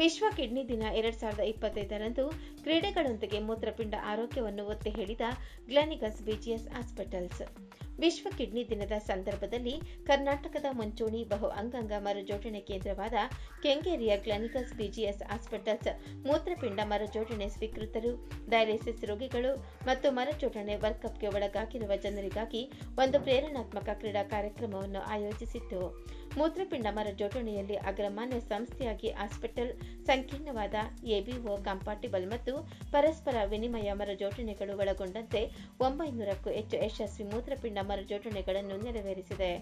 ವಿಶ್ವ ಕಿಡ್ನಿ ದಿನ ಎರಡ್ ಸಾವಿರದ ಇಪ್ಪತ್ತೈದರಂದು ಕ್ರೀಡೆಗಳೊಂದಿಗೆ ಮೂತ್ರಪಿಂಡ ಆರೋಗ್ಯವನ್ನು ಒತ್ತಿ ಹೇಳಿದ ಗ್ಲನಿಗಸ್ ಬಿಜಿಎಸ್ ಹಾಸ್ಪಿಟಲ್ಸ್. ವಿಶ್ವ ಕಿಡ್ನಿ ದಿನದ ಸಂದರ್ಭದಲ್ಲಿ ಕರ್ನಾಟಕದ ಮುಂಚೂಣಿ ಬಹು ಅಂಗಾಂಗ ಮರುಜೋಡಣೆ ಕೇಂದ್ರವಾದ ಕೆಂಗೇರಿಯ ಗ್ಲಾನಿಕಸ್ ಬಿಜಿಎಸ್ ಹಾಸ್ಪಿಟಲ್ಸ್ ಮೂತ್ರಪಿಂಡ ಮರುಜೋಡಣೆ ಸ್ವೀಕೃತರು, ಡಯಾಲಿಸಿಸ್ ರೋಗಿಗಳು ಮತ್ತು ಮರುಜೋಡಣೆ ವರ್ಕಪ್ಗೆ ಒಳಗಾಗಿರುವ ಜನರಿಗಾಗಿ ಒಂದು ಪ್ರೇರಣಾತ್ಮಕ ಕ್ರೀಡಾ ಕಾರ್ಯಕ್ರಮವನ್ನು ಆಯೋಜಿಸಿತ್ತು. ಮೂತ್ರಪಿಂಡ ಮರುಜೋಡಣೆಯಲ್ಲಿ ಅಗ್ರಮಾನ್ಯ ಸಂಸ್ಥೆಯಾಗಿ ಹಾಸ್ಪಿಟಲ್ ಸಂಕೀರ್ಣವಾದ ಎಬಿಒ ಕಂಪಾರ್ಟಿಬಲ್ ಮತ್ತು ಪರಸ್ಪರ ವಿನಿಮಯ ಮರುಜೋಡಣೆಗಳು ಒಳಗೊಂಡಂತೆ ಒಂಬೈನೂರಕ್ಕೂ ಹೆಚ್ಚು ಯಶಸ್ವಿ ಮೂತ್ರಪಿಂಡ ಮರುಜೋಡಣೆಗಳನ್ನು ನೆರವೇರಿಸಿದೆ.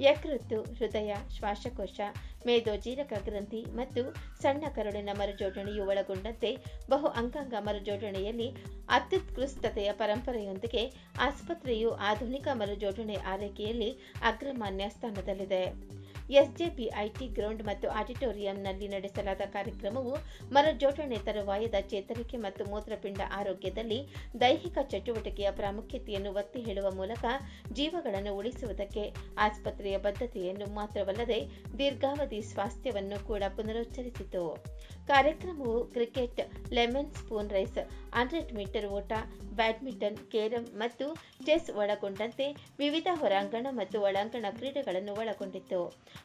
ಯಕೃತ್ತು, ಹೃದಯ, ಶ್ವಾಸಕೋಶ ಮೇದೋಜೀರಕ ಗ್ರಂಥಿ ಮತ್ತು ಸಣ್ಣ ಕರುಳಿನ ಮರುಜೋಡಣೆಯು ಒಳಗೊಂಡಂತೆ ಬಹು ಅಂಗಾಂಗ ಮರುಜೋಡಣೆಯಲ್ಲಿ ಅತ್ಯುತ್ಕೃಷ್ಟತೆಯ ಪರಂಪರೆಯೊಂದಿಗೆ ಆಸ್ಪತ್ರೆಯು ಆಧುನಿಕ ಮರುಜೋಡಣೆ ಆರೈಕೆಯಲ್ಲಿ ಅಗ್ರಮಾನ್ಯ ಸ್ಥಾನದಲ್ಲಿದೆ. ಎಸ್ಜೆಪಿ ಐಟಿ ಗ್ರೌಂಡ್ ಮತ್ತು ಆಡಿಟೋರಿಯಂನಲ್ಲಿ ನಡೆಸಲಾದ ಕಾರ್ಯಕ್ರಮವು ಮರಜೋಡಣೆ ತರುವಾಯದ ಚೇತರಿಕೆ ಮತ್ತು ಮೂತ್ರಪಿಂಡ ಆರೋಗ್ಯದಲ್ಲಿ ದೈಹಿಕ ಚಟುವಟಿಕೆಯ ಪ್ರಾಮುಖ್ಯತೆಯನ್ನು ಒತ್ತಿ ಹೇಳುವ ಮೂಲಕ ಜೀವಗಳನ್ನು ಉಳಿಸುವುದಕ್ಕೆ ಆಸ್ಪತ್ರೆಯ ಬದ್ಧತೆಯನ್ನು ಮಾತ್ರವಲ್ಲದೆ ದೀರ್ಘಾವಧಿ ಸ್ವಾಸ್ಥ್ಯವನ್ನು ಕೂಡ ಪುನರುಚ್ಚರಿಸಿತು. ಕಾರ್ಯಕ್ರಮವು cricket, lemon spoon race, hundred metre ಓಟ, ಬ್ಯಾಡ್ಮಿಂಟನ್, ಕೇರಂ ಮತ್ತು ಚೆಸ್ ಒಳಗೊಂಡಂತೆ ವಿವಿಧ ಹೊರಾಂಗಣ ಮತ್ತು ಒಳಾಂಗಣ ಕ್ರೀಡೆಗಳನ್ನು ಒಳಗೊಂಡಿತ್ತು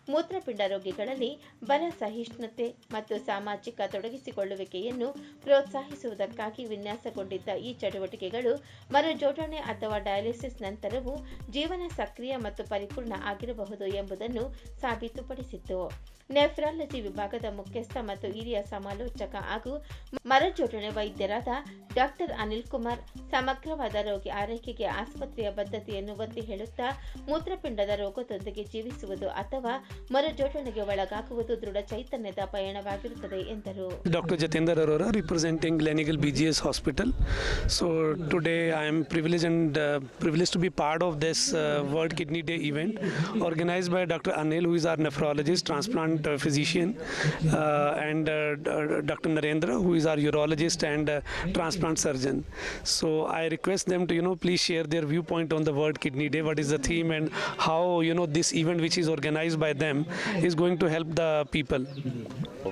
ಮೂತ್ರಪಿಂಡ ರೋಗಿಗಳಲ್ಲಿ ಬಲ ಸಹಿಷ್ಣುತೆ ಮತ್ತು ಸಾಮಾಜಿಕ ತೊಡಗಿಸಿಕೊಳ್ಳುವಿಕೆಯನ್ನು ಪ್ರೋತ್ಸಾಹಿಸುವುದಕ್ಕಾಗಿ ವಿನ್ಯಾಸಗೊಂಡಿದ್ದ ಈ ಚಟುವಟಿಕೆಗಳು ಮರುಜೋಡಣೆ ಅಥವಾ ಡಯಾಲಿಸಿಸ್ ನಂತರವೂ ಜೀವನ ಸಕ್ರಿಯ ಮತ್ತು ಪರಿಪೂರ್ಣ ಆಗಿರಬಹುದು ಎಂಬುದನ್ನು ಸಾಬೀತುಪಡಿಸಿತ್ತು. ನೆಫ್ರಾಲಜಿ ವಿಭಾಗದ ಮುಖ್ಯಸ್ಥ ಮತ್ತು ಹಿರಿಯ ಸಮಾಲೋಚಕ ಹಾಗೂ ಮರಜೋಡಣೆ ವೈದ್ಯರಾದ ಡಾಕ್ಟರ್ ಅನಿಲ್ ಕುಮಾರ್ ಸಮಗ್ರವಾದ ರೋಗಿ ಆರೈಕೆಗೆ ಆಸ್ಪತ್ರೆಯ ಬದ್ಧತೆಯನ್ನು ಒತ್ತಿ ಹೇಳುತ್ತಾ, ಮೂತ್ರಪಿಂಡದ ರೋಗದೊಂದಿಗೆ ಜೀವಿಸುವುದು ಅಥವಾ ಮರಜೋಡಣೆಗೆ ಒಳಗಾಗುವುದು ದೃಢ ಚೈತನ್ಯದ ಪಯಣವಾಗಿರುತ್ತದೆ, ಎಂದರು. ಡಾಕ್ಟರ್ ಜತೇಂದರ್ ಅವರ representing clinical BGS hospital so today I am privilege and privilege to be part of this world kidney day event organise by doctor Anil who is our nephrologist transplant physician and doctor Narendra who is our urologist and trans transplant surgeon. So I request them to you know please share their viewpoint on the World Kidney Day. What is the theme and how you know this event, which is organized by them, is going to help the people.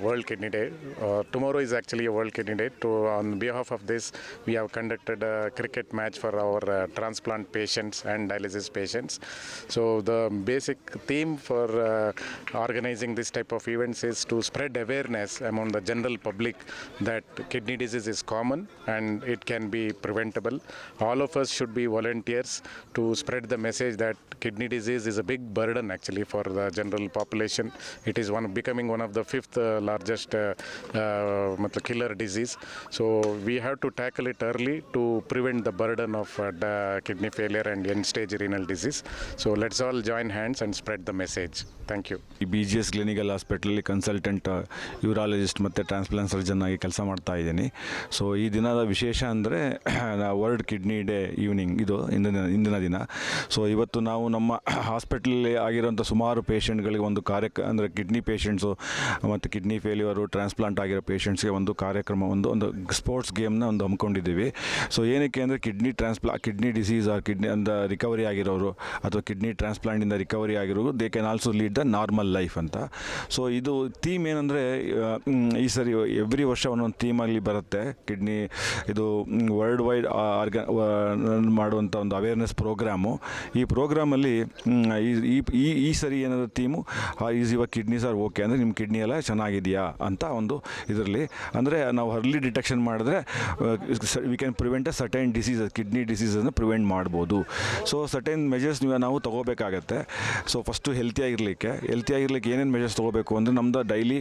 World Kidney Day. Uh, tomorrow is actually a World Kidney Day. To, on behalf of this, we have conducted a cricket match for our uh, transplant patients and dialysis patients. So the basic theme for uh, organizing this type of events is to spread awareness among the general public that kidney disease is common and it can be preventable. All of us should be volunteers to spread the message that kidney disease is a big burden actually for the general population. It is one becoming one of the fifth uh, largest uh, uh, killer disease. So we have to tackle it early to prevent the burden of uh, kidney failure and end-stage renal disease. So let's all join hands and spread the message. Thank you. BGS Clinical Hospital clinical ಹಾಸ್ಪಿಟಲಲ್ಲಿ consultant urologist ಮತ್ತು transplant surgeon ಆಗಿ ಕೆಲಸ ಮಾಡ್ತಾ ಇದ್ದೀನಿ so ಈ ದಿನದ ವಿಶೇಷ ಅಂದರೆ ವರ್ಲ್ಡ್ ಕಿಡ್ನಿ ಡೇ ಈವ್ನಿಂಗ್ ಇದು ಇಂದಿನ ಇಂದಿನ ದಿನ. ಸೊ ಇವತ್ತು ನಾವು ನಮ್ಮ ಹಾಸ್ಪಿಟಲಲ್ಲಿ ಆಗಿರೋಂಥ ಸುಮಾರು ಪೇಷೆಂಟ್ಗಳಿಗೆ ಒಂದು ಕಾರ್ಯಕ ಅಂದರೆ ಕಿಡ್ನಿ ಪೇಷೆಂಟ್ಸು ಮತ್ತು ಕಿಡ್ನಿ ಫೇಲ್ಯೂರು ಟ್ರಾನ್ಸ್ಪ್ಲಾಂಟ್ ಆಗಿರೋ ಪೇಷೆಂಟ್ಸ್ಗೆ ಒಂದು ಕಾರ್ಯಕ್ರಮ, ಒಂದು ಒಂದು ಸ್ಪೋರ್ಟ್ಸ್ ಗೇಮ್ನ ಒಂದು ಹಮ್ಮಿಕೊಂಡಿದ್ದೀವಿ. ಸೊ ಏನಕ್ಕೆ ಅಂದರೆ kidney transplant kidney disease or kidney ಅಂದ ರಿಕವರಿ ಆಗಿರೋರು ಅಥವಾ ಕಿಡ್ನಿ ಟ್ರಾನ್ಸ್ಪ್ಲಾಂಟಿಂದ ರಿಕವರಿ ಆಗಿರೋರು they can also lead the normal life ಅಂತ. ಸೊ ಇದು ಥೀಮ್ ಏನಂದರೆ ಈ ಸರಿ ಎವ್ರಿ ವರ್ಷ ಒಂದೊಂದು ಥೀಮಲ್ಲಿ ಬರುತ್ತೆ. ಕಿಡ್ನಿ ಇದು ವರ್ಲ್ಡ್ ವೈಡ್ ಆರ್ಗ ಮಾಡುವಂಥ ಒಂದು ಅವೇರ್ನೆಸ್ ಪ್ರೋಗ್ರಾಮು ಈ ಪ್ರೋಗ್ರಾಮಲ್ಲಿ ಈ ಈ ಈ ಸರಿ ಏನಾದರೂ ಥೀಮು ಈಸ್ ಇವಾಗ ಕಿಡ್ನೀಸ್ ಆರ್ ಓಕೆ ಅಂದರೆ ನಿಮ್ಮ ಕಿಡ್ನಿ ಎಲ್ಲ ಚೆನ್ನಾಗಿದೆಯಾ ಅಂತ ಒಂದು ಇದರಲ್ಲಿ. ಅಂದರೆ ನಾವು ಅರ್ಲಿ ಡಿಟೆಕ್ಷನ್ ಮಾಡಿದ್ರೆ we can prevent a certain disease kidney ಡಿಸೀಸನ್ನು prevent ಮಾಡ್ಬೋದು. ಸೊ ಸರ್ಟೈನ್ ಮೆಜರ್ಸ್ ನೀವು, ನಾವು ತೊಗೋಬೇಕಾಗತ್ತೆ. ಸೊ ಫಸ್ಟು ಹೆಲ್ತಿಯಾಗಿರಲಿಕ್ಕೆ ಹೆಲ್ತಿಯಾಗಿರ್ಲಿಕ್ಕೆ ಏನೇನು ಮೆಜರ್ಸ್ ತೊಗೋಬೇಕು ಅಂದರೆ ನಮ್ಮದು daily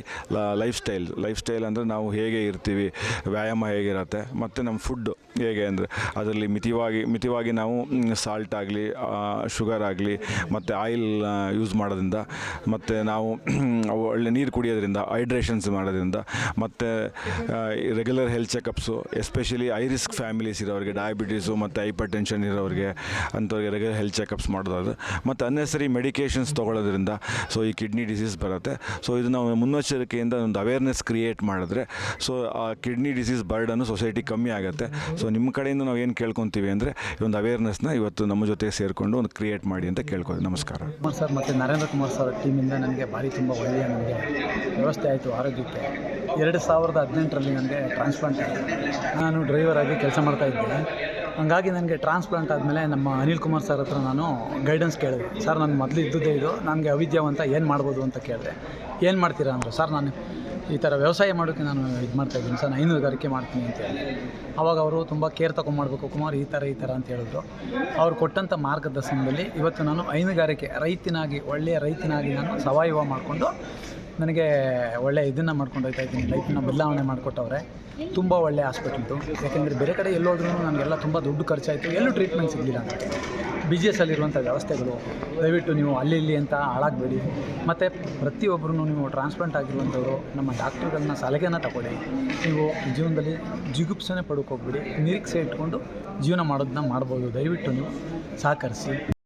lifestyle lifestyle ಅಂದರೆ ನಾವು ಹೇಗೆ ಇರ್ತೀವಿ, ವ್ಯಾಯಾಮ ಹೇಗಿರುತ್ತೆ ಮತ್ತು ನಮ್ಮ ಫುಡ್ ಹೇಗೆ ಅಂದರೆ ಅದರಲ್ಲಿ ಮಿತಿವಾಗಿ ಮಿತಿವಾಗಿ ನಾವು ಸಾಲ್ಟ್ ಆಗಲಿ ಶುಗರ್ ಆಗಲಿ, ಮತ್ತು ಆಯಿಲ್ ಯೂಸ್ ಮಾಡೋದ್ರಿಂದ, ಮತ್ತು ನಾವು ಒಳ್ಳೆ ನೀರು ಕುಡಿಯೋದ್ರಿಂದ ಹೈಡ್ರೇಷನ್ಸ್ ಮಾಡೋದ್ರಿಂದ, ಮತ್ತು regular health checkups especially high risk families ಇರೋರಿಗೆ ಡಯಾಬಿಟೀಸು ಮತ್ತು ಹೈಪರ್ ಟೆನ್ಷನ್ ಇರೋರಿಗೆ, ಅಂಥವ್ರಿಗೆ ರೆಗ್ಯುಲರ್ ಹೆಲ್ತ್ ಚೆಕಪ್ಸ್ ಮಾಡೋದಾದ್ರೆ, ಮತ್ತು ಅನ್ನೆಸರಿ ಮೆಡಿಕೇಷನ್ಸ್ ತೊಗೊಳ್ಳೋದ್ರಿಂದ ಸೊ ಈ ಕಿಡ್ನಿ ಡಿಸೀಸ್ ಬರುತ್ತೆ. ಸೊ ಇದು ನಾವು ಮುನ್ನೆಚ್ಚರಿಕೆಯಿಂದ ಒಂದು ಅವೇರ್ನೆಸ್ ಕ್ರಿಯೇಟ್ ಮಾಡಿದ್ರೆ ಸೊ ಆ ಕಿಡ್ನಿ ಡಿಸೀಸ್ ಬರ್ಡನ್ನು ಸೊಸೈಟಿ ಕಮ್ಮಿ ಆಗುತ್ತೆ. ಸೊ ನಿಮ್ಮ ಕಡೆಯಿಂದ ನಾವು ಏನು ಕೇಳ್ಕೊತೀವಿ ಅಂದರೆ, ಈ ಒಂದು ಅವೇರ್ನೆಸ್ನ ಇವತ್ತು ನಮ್ಮ ಜೊತೆ ಸೇರಿಕೊಂಡು ಒಂದು ಕ್ರಿಯೇಟ್ ಮಾಡಿ ಅಂತ ಕೇಳ್ಕೊತೀವಿ ನಮಸ್ಕಾರ. ಸರ್, ಮತ್ತು ನರೇಂದ್ರ ಕುಮಾರ್ ಸರ್ ಟೀಮಿಂದ ನನಗೆ ಭಾರಿ ತುಂಬ ಒಳ್ಳೆಯ ನನಗೆ ವ್ಯವಸ್ಥೆ ಆಯಿತು ಆರೋಗ್ಯಕ್ಕೆ. ಎರಡು ಸಾವಿರದ ಹದಿನೆಂಟರಲ್ಲಿ ನನಗೆ ಟ್ರಾನ್ಸ್ಪ್ಲಾಂಟ್ ನಾನು ಡ್ರೈವರ್ ಆಗಿ ಕೆಲಸ ಮಾಡ್ತಾ ಇದ್ದೆ. ಹಂಗಾಗಿ ನನಗೆ ಟ್ರಾನ್ಸ್ಪ್ಲಾಂಟ್ ಆದಮೇಲೆ ನಮ್ಮ ಅನಿಲ್ ಕುಮಾರ್ ಸರ್ ಹತ್ರ ನಾನು ಗೈಡೆನ್ಸ್ ಕೇಳಿದೆ. ಸರ್, ನಾನು ಮೊದಲು ಇದ್ದದ್ದೇ ಇದು. ನನಗೆ ಅವಿದ್ಯಾವಂತ ಏನು ಮಾಡ್ಬೋದು ಅಂತ ಕೇಳಿದೆ. ಏನು ಮಾಡ್ತೀರಾ? ಅಂದರು. ಸರ್, ನಾನು ಈ ಥರ ವ್ಯವಸಾಯ ಮಾಡೋಕ್ಕೆ ನಾನು ಇದು ಮಾಡ್ತಾಯಿದ್ದೀನಿ ಸರ್, ನಾನು ಹೈನುಗಾರಿಕೆ ಮಾಡ್ತೀನಿ ಅಂತ ಹೇಳಿ. ಅವಾಗ ಅವರು ತುಂಬ ಕೇರ್ ತೊಗೊಂಡ್ಮಾಡ್ಬೇಕು ಕುಮಾರ್, ಈ ಥರ ಈ ಥರ ಅಂತ ಹೇಳಿದ್ರು. ಅವ್ರು ಕೊಟ್ಟಂಥ ಮಾರ್ಗದರ್ಶನದಲ್ಲಿ ಇವತ್ತು ನಾನು ಹೈನುಗಾರಿಕೆ ರೈತನಾಗಿ, ಒಳ್ಳೆಯ ರೈತನಾಗಿ ನಾನು ಸಾವಯವ ಮಾಡಿಕೊಂಡು ನನಗೆ ಒಳ್ಳೆ ಇದನ್ನು ಮಾಡ್ಕೊಂಡು ಹೋಗ್ತಾ ಇದ್ದೀನಿ. ಲೈಫನ್ನ ಬದಲಾವಣೆ ಮಾಡಿಕೊಟ್ಟವ್ರೆ. ತುಂಬ ಒಳ್ಳೆ ಹಾಸ್ಪಿಟ್ಲ್ದು ಯಾಕೆಂದರೆ ಬೇರೆ ಕಡೆ ಎಲ್ಲೋದ್ರೂ ನನಗೆಲ್ಲ ತುಂಬ ದುಡ್ಡು ಖರ್ಚಾಯಿತು. ಎಲ್ಲೂ ಟ್ರೀಟ್ಮೆಂಟ್ ಸಿಗಲಿಲ್ಲ. ಅಂತ ಬಿ ಜಿ ಎಸ್ ಅಲ್ಲಿರುವಂಥ ವ್ಯವಸ್ಥೆಗಳು. ದಯವಿಟ್ಟು ನೀವು ಅಲ್ಲಿ ಇಲ್ಲಿ ಅಂತ ಹಾಳಾಗಬೇಡಿ. ಮತ್ತು ಪ್ರತಿಯೊಬ್ಬರೂ ನೀವು ಟ್ರಾನ್ಸ್ಪ್ಲಾಂಟ್ ಆಗಿರುವಂಥವ್ರು, ನಮ್ಮ ಡಾಕ್ಟ್ರುಗಳನ್ನ ಸಲಹೆನ ತಗೊಳ್ಳಿ. ನೀವು ಜೀವನದಲ್ಲಿ ಜಿಗುಪ್ಸನೆ ಪಡ್ಕೋಗ್ಬಿಡಿ ನಿರೀಕ್ಷೆ ಇಟ್ಕೊಂಡು ಜೀವನ ಮಾಡೋದನ್ನ ಮಾಡ್ಬೋದು. ದಯವಿಟ್ಟು ನೀವು ಸಹಕರಿಸಿ.